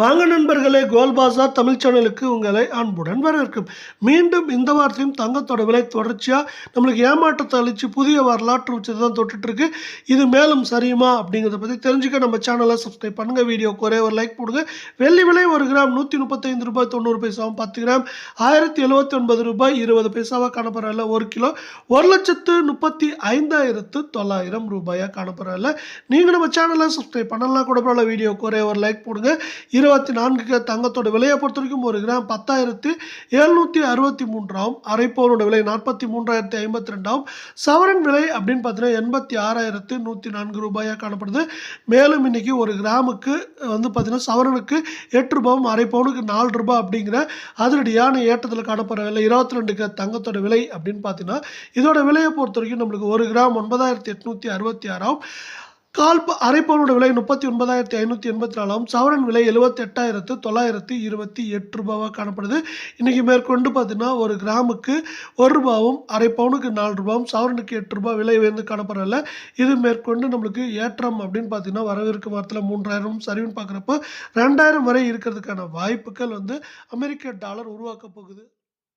வாங்க நண்பர்களே கோல்பாசா தமிழ் சேனலுக்கு உங்களை அன்புடன் வரவேற்கும். மீண்டும் இந்த வாரத்தையும் தங்கத்தோட விலை தொடர்ச்சியாக நம்மளுக்கு ஏமாற்றத்தை அளித்து புதிய வரலாற்று உச்சத்தை தான் தொட்டுட்ருக்கு. இது மேலும் சரியுமா அப்படிங்கிறத பற்றி தெரிஞ்சுக்க நம்ம சேனலை சப்ஸ்கிரைப் பண்ணுங்கள் வீடியோக்கு ஒரே ஒரு லைக் போடுங்க. வெள்ளி விலை ஒரு கிராம் நூற்றி முப்பத்தைந்து ரூபாய் தொண்ணூறு பைசாவும் பத்து கிராம். ஆயிரத்தி எழுபத்தி ஒன்பது ரூபாய் இருபது பைசாவாக காணப்படுறதில்ல ஒரு கிலோ. ஒரு லட்சத்து முப்பத்தி ஐந்தாயிரத்து தொள்ளாயிரம் ரூபாயாக காணப்படுறதில்ல நீங்கள் நம்ம சேனலை சப்ஸ்கிரைப் பண்ணலாம் கூட பரவாயில்ல வீடியோக்கு ஒரே ஒரு லைக் போடுங்க. இருபத்தி நான்கு தங்கத்தோட விலையை பொறுத்த வரைக்கும் ஒரு கிராம் பத்தாயிரத்து எழுநூற்றி அறுபத்தி மூன்றாம் அரை விலை நாற்பத்தி மூன்றாயிரத்தி ஐம்பத்தி ரெண்டாம் சவரன் விலை அப்படின்னு பார்த்தீங்கன்னா எண்பத்தி ஆறாயிரத்து நூற்றி நான்கு ரூபாயாக காணப்படுது. மேலும் இன்னைக்கு ஒரு கிராமுக்கு வந்து பார்த்தீங்கன்னா சவரனுக்கு எட்டு ரூபாவும் அரை பவுனுக்கு நாலு ரூபாய் அப்படிங்கிற அதிரடியான ஏற்றத்தில் காணப்படுற விலை இருபத்தி ரெண்டுக்கு தங்கத்தோட விலை அப்படின்னு பார்த்தீங்கன்னா இதோட விலையை பொறுத்த வரைக்கும் நம்மளுக்கு ஒரு கிராம் ஒன்பதாயிரத்தி எட்நூற்றி அறுபத்தி ஆறாம். கால் அரைப்பவனோட அரை பவுனோட விலை முப்பத்தி ஒன்பதாயிரத்தி ஐநூற்றி எண்பத்தி நாலாம் சவரன் விலை எழுபத்தி எட்டாயிரத்து தொள்ளாயிரத்தி இருபத்தி எட்டு ரூபாவாக காணப்படுது. இன்றைக்கி மேற்கொண்டு பார்த்தீங்கன்னா ஒரு கிராமுக்கு ஒரு ரூபாவும் அரை பவுனுக்கு நாலு ரூபாவும் சவரனுக்கு எட்டு ரூபா விலை உயர்ந்து காணப்படல இது மேற்கொண்டு நம்மளுக்கு ஏற்றம் அப்படின்னு பார்த்தீங்கன்னா வரவிருக்கும் வாரத்தில் மூன்றாயிரம் சரிவுன்னு பார்க்குறப்போ ரெண்டாயிரம் வரை இருக்கிறதுக்கான வாய்ப்புகள் வந்து அமெரிக்க டாலர் உருவாக்க போகுது.